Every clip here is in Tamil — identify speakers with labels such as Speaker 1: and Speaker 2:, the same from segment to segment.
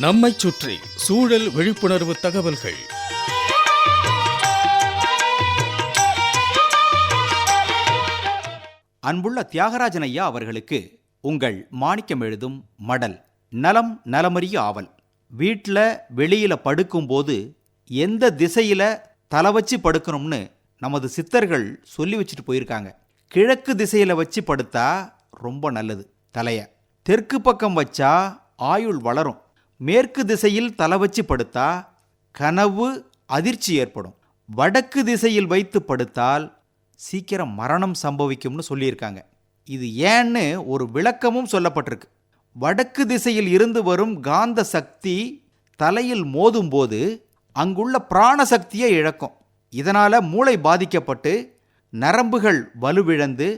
Speaker 1: நம்மைச் சுற்றி சூழல் விழிப்புணர்வு தகவல்கள்.
Speaker 2: அன்புள்ள தியாகராஜன் ஐயா அவர்களுக்கு உங்கள் மாணிக்கம் எழுதும் மடல் நலம் நலமறிய ஆவல். வீட்டில் வெளியில் படுக்கும்போது எந்த திசையில் தலை வச்சு படுக்கணும்னு நமது சித்தர்கள் சொல்லி வச்சுட்டு போயிருக்காங்க. கிழக்கு திசையில் வச்சு படுத்தா ரொம்ப நல்லது தலைய. தெற்கு பக்கம் வச்சா ஆயுள் வளரும். மேற்கு திசையில் தலை வச்சு படுத்தா கனவு அதிர்ச்சி ஏற்படும். வடக்கு திசையில் வைத்து படுத்தால் சீக்கிரம் மரணம் சம்பவிக்கும்னு சொல்லியிருக்காங்க. இது ஏன்னு ஒரு விளக்கமும் சொல்லப்பட்டிருக்கு. வடக்கு திசையில் இருந்து வரும் காந்த சக்தி தலையில் மோதும்போது அங்குள்ள பிராண சக்தியை இழக்கும். இதனால் மூளை பாதிக்கப்பட்டு நரம்புகள் வலுவிழந்து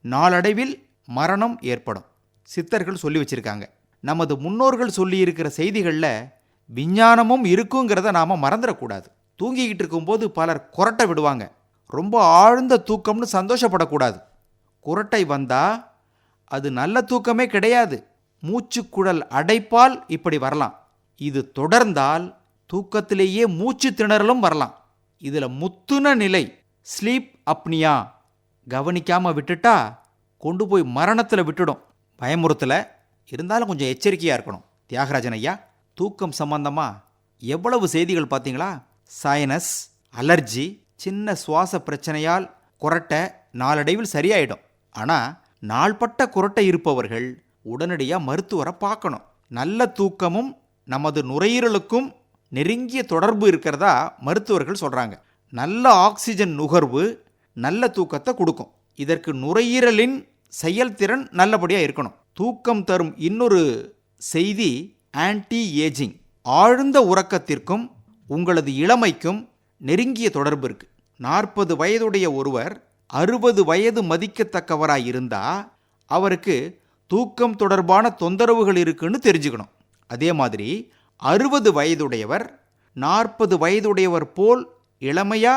Speaker 2: நாளடைவில் மரணம் ஏற்படும். சித்தர்கள் சொல்லி வச்சிருக்காங்க. நமது முன்னோர்கள் சொல்லியிருக்கிற செய்திகளில் விஞ்ஞானமும் இருக்குங்கிறத நாம் மறந்துடக்கூடாது. தூங்கிக்கிட்டு இருக்கும்போது பலர் குரட்டை விடுவாங்க. ரொம்ப ஆழ்ந்த தூக்கம்னு சந்தோஷப்படக்கூடாது. குரட்டை வந்தால் அது நல்ல தூக்கமே கிடையாது. மூச்சுக்குழல் அடைப்பால் இப்படி வரலாம். இது தொடர்ந்தால் தூக்கத்திலேயே மூச்சு திணறலும் வரலாம். இதில் முத்துன நிலை ஸ்லீப் அப்னியா கவனிக்காமல் விட்டுட்டா கொண்டு போய் மரணத்தில் விட்டுடும். பயமுறுத்தல. இருந்தாலும் கொஞ்சம் எச்சரிக்கையாக இருக்கணும். தியாகராஜன் ஐயா தூக்கம் சம்பந்தமாக எவ்வளவு செய்திகள் பார்த்தீங்களா? சைனஸ் அலர்ஜி சின்ன சுவாச பிரச்சனையால் குரட்டை நாளடைவில் சரியாயிடும். ஆனால் நாள்பட்ட குரட்டை இருப்பவர்கள் உடனடியாக மருத்துவரை பார்க்கணும். நல்ல தூக்கமும் நமது நுரையீரலுக்கும் நெருங்கிய தொடர்பு இருக்கிறதா மருத்துவர்கள் சொல்கிறாங்க நல்ல ஆக்சிஜன் நுகர்வு நல்ல தூக்கத்தை கொடுக்கும். இதற்கு நுரையீரலின் செயல்திறன் நல்லபடியாக இருக்கணும். தூக்கம் தரும் இன்னொரு செய்தி ஆன்டி ஏஜிங் ஆழ்ந்த உறக்கத்திற்கும் உங்களது இளமைக்கும் நெருங்கிய தொடர்பு இருக்கு. நாற்பது வயதுடைய ஒருவர் அறுபது வயது மதிக்கத்தக்கவராக இருந்தா அவருக்கு தூக்கம் தொடர்பான தொந்தரவுகள் இருக்குன்னு தெரிஞ்சுக்கணும். அதே மாதிரி அறுபது வயதுடையவர் நாற்பது வயதுடையவர் போல் இளமையா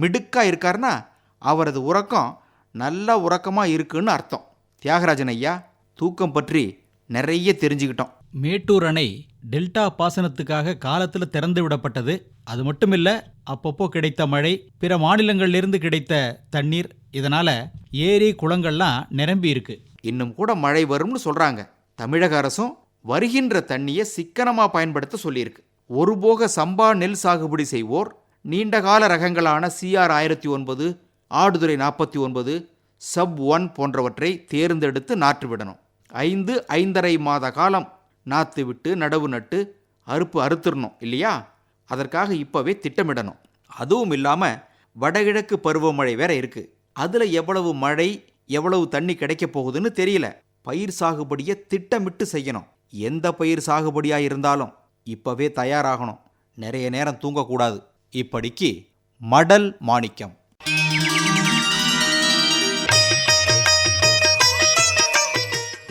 Speaker 2: மிடுக்கா இருக்காருன்னா அவரது உறக்கம் நல்ல உறக்கமாக இருக்குன்னு அர்த்தம். தியாகராஜன் ஐயா தூக்கம் பற்றி நிறைய தெரிஞ்சுக்கிட்டோம்.
Speaker 3: மேட்டூர் அணை டெல்டா பாசனத்துக்காக காலத்தில் திறந்து விடப்பட்டது. அது மட்டுமில்ல அப்பப்போ கிடைத்த மழை பிற மாநிலங்களிலிருந்து கிடைத்த தண்ணீர் இதனால ஏரி குளங்கள்லாம் நிரம்பி இருக்கு.
Speaker 2: இன்னும் கூட மழை வரும்னு சொல்றாங்க. தமிழக அரசும் வருகின்ற தண்ணியை சிக்கனமா பயன்படுத்த சொல்லியிருக்கு. ஒரு போக சம்பா நெல் சாகுபடி செய்வோர் நீண்டகால ரகங்களான சிஆர் ஆயிரத்தி ஒன்பது ஆடுதுறை நாற்பத்தி ஒன்பது சப் ஒன் போன்றவற்றை தேர்ந்தெடுத்து நாற்று விடணும். ஐந்து ஐந்தரை மாத காலம் நாற்று விட்டு நடவு நட்டு அறுப்பு அறுத்துடணும் இல்லையா? அதற்காக இப்போவே திட்டமிடணும். அதுவும் இல்லாமல் வடகிழக்கு பருவமழை வேற இருக்கு. அதில் எவ்வளவு மழை எவ்வளவு தண்ணி கிடைக்க போகுதுன்னு தெரியல. பயிர் சாகுபடியை திட்டமிட்டு செய்யணும். எந்த பயிர் சாகுபடியாக இருந்தாலும் இப்போவே தயாராகணும். நிறைய நேரம் தூங்கக்கூடாது. இப்படிக்கு மடல் மாணிக்கம்.